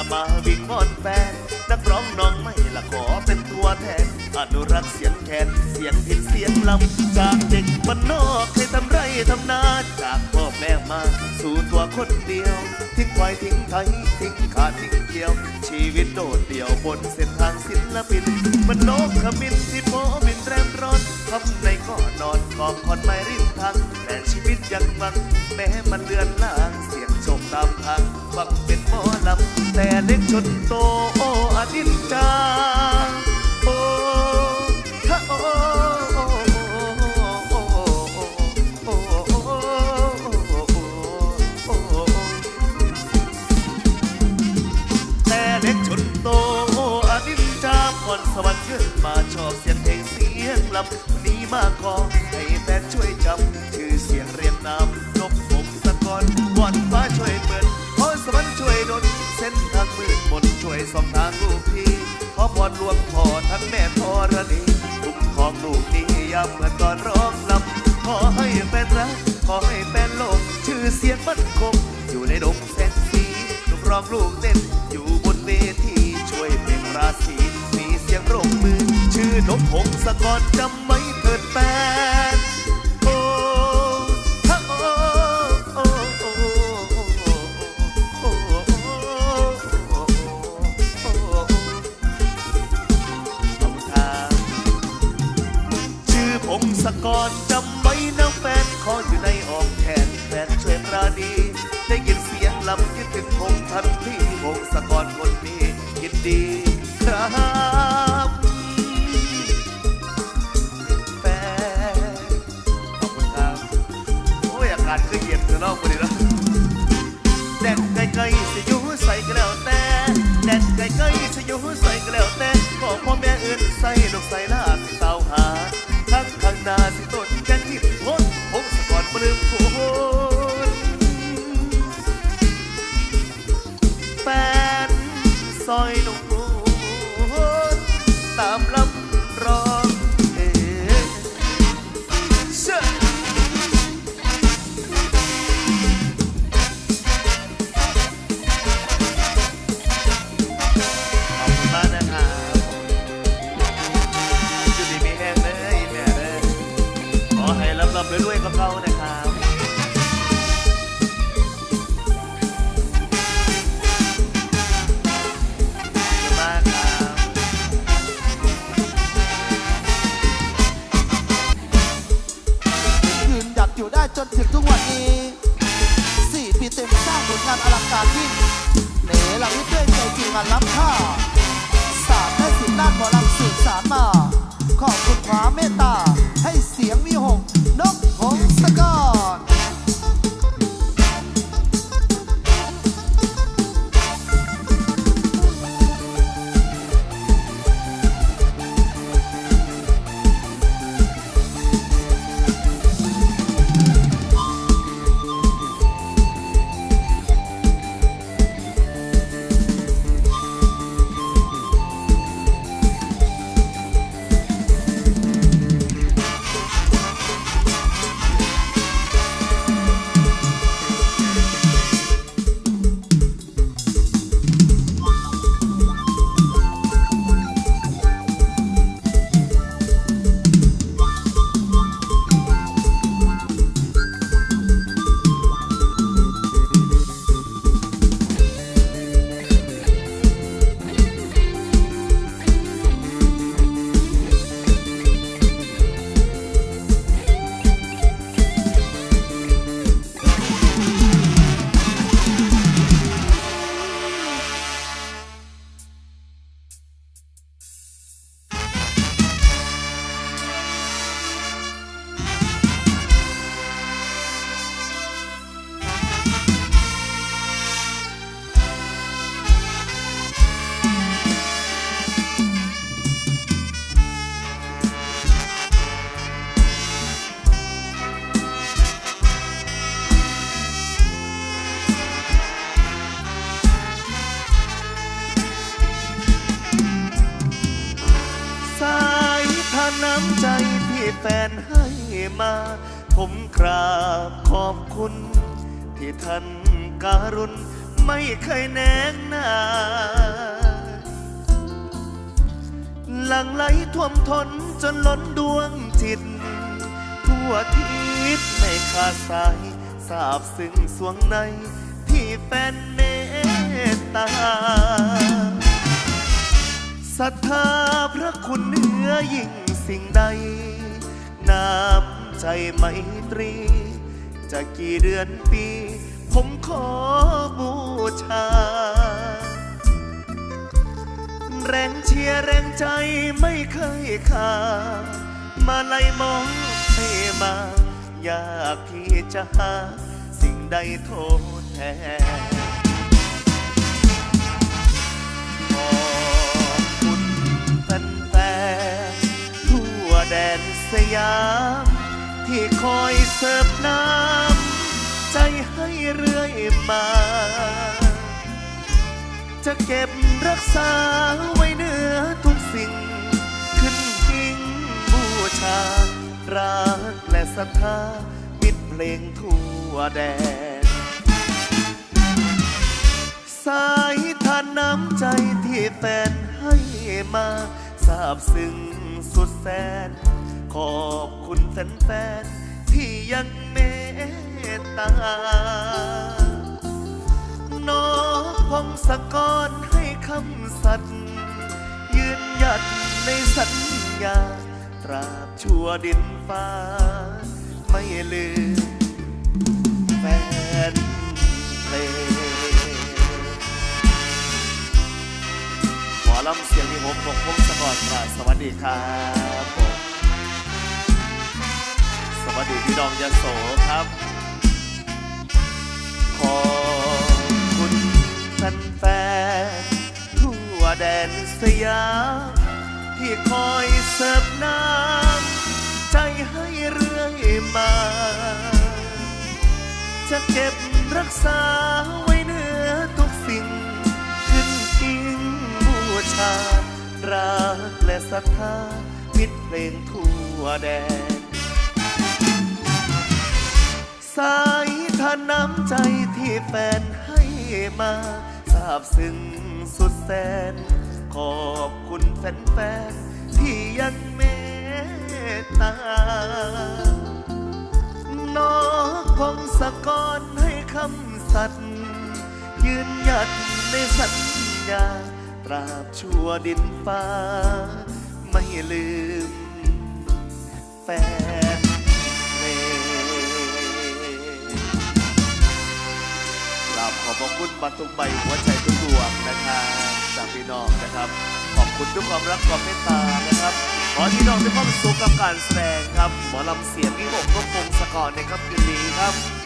ลับมาวิ่งวอนแฟน นักร้องน้องไม่ละขอเป็นตัวแทน อนุรักษ์เสียงแคนเสียงพินเสียงลำ จากเด็กบ้านนอกเคยทำไรทำนาจากพ่อแม่มา สู่ตัวคนเดียว ทิ้งควายทิ้งไทยทิ้งขาดทิ้งเกี่ยว ชีวิตโดดเดี่ยวบนเส้นทางศิลปินมันนกขมิ้นที่โพบินแรมร้อนทำในก็นอนกอบคอนไม่ริมทางแต่ชีวิตยังหวังแม้มันเลือนลางเสียง ตามทางหวังเป็นหมอลำแต่เล็กชนโตโออดินจาโอ้ฮะโอ้โอ้โอ้โอ้โอ้โอ้โอ้แต่เล็กชนโตอดินจามก่อนสวรรค์ขึ้นมาชอบเสียงเพลงเสียงลำนี้มาขอให้แฟนช่วยจำชื่อเสียงเรียนนาม อนวันฟ้าช่วยเปิดขอสวรรค์ช่วยดลเส้นทางมืดมนช่วยสองทางลูกพี่ขอพรหลวงพ่อทั้งแม่ธรณี อเย็นข้างนอกพอดีแล้วแดนไกลๆสิอยู่ใส่ก็แล้วแต่แดนไกลๆสิอยู่ใส่ก็แล้วแต่ขอพ่อแม่เอื่นใส่ลูกใส่ลาสิเตาหาทั้งข้างหน้าสิต้นแกนที่พ้นพงศกรปลืมโคนแฟนซอยหนุ่ ใจจริงงานล้ำค่าศาสตร์และศิลป์ด้านหมอลำสืบสารมา ขอบคุณความเมตตา แฟนให้มา ผมกราบขอบคุณ ที่ท่านการุณไม่เคยแนงหนาหลังไหลท่วมทนจนล้นดวงจิต ทั่วทิศไม่ขาดสายสาบซึ้งสวงในที่แฟนเมตตาศรัทธาพระคุณเหนือยิ่งสิ่งใด น้ำใจไมตรี จะกี่เดือนปี ผมขอบูชา แรงเชียร์แรงใจไม่เคยขาดมาไล่มองให้มา อยากที่จะหา สิ่งใดโทษแทนขอบคุณแฟนๆทั่วแดน สยาม ที่คอยเสิร์ฟน้ำใจให้เรื่อยมา จะเก็บรักษาไว้เหนือทุกสิ่ง ขึ้นหิ้งบูชา รักและศรัทธามิตรเพลงทั่วแดน สายทานน้ำใจที่แฟนให้มาซาบซึ้งสุดแสน ขอบคุณแฟนๆที่ยังเมตตา น้องพงศกรให้คำสัตย์ยืนหยัดในสัญญา ตราบชั่วดินฟ้า ไม่ลืมแฟนเพลงหมอลำเสียงมีผมปกพงศกรครับสวัสดีครับ วัสดีพี่น้องยโสครับ ขอบคุณแฟนๆทั่วแดนสยามที่คอยเสิร์ฟน้ำใจให้เรื่อยมา จะเก็บรักษาไว้เนื้อทุกสิ่ง ขึ้นกิ่งบูชา รักและศรัทธามิตรเพลงทั่วแดน สายทานน้ำใจที่แฟนให้มาซาบซึ้งสุดแสน ขอบคุณแฟนๆที่ยังเมตตา น้องพงศกรให้คำสัตย์ยืนหยัดในสัญญา ตราบชั่วดินฟ้า ไม่ลืมแฟน ขอบคุณบัตรทุกใบหัวใจทุกดวงนะครับจากพี่น้องนะครับ ขอบคุณทุกความรักความเมตตานะครับ ขอพี่น้องมีความสุขกับการแสดงครับ หมอลำเสียงพี่หกก็คงสกอร์ในครับคืนนี้ครับ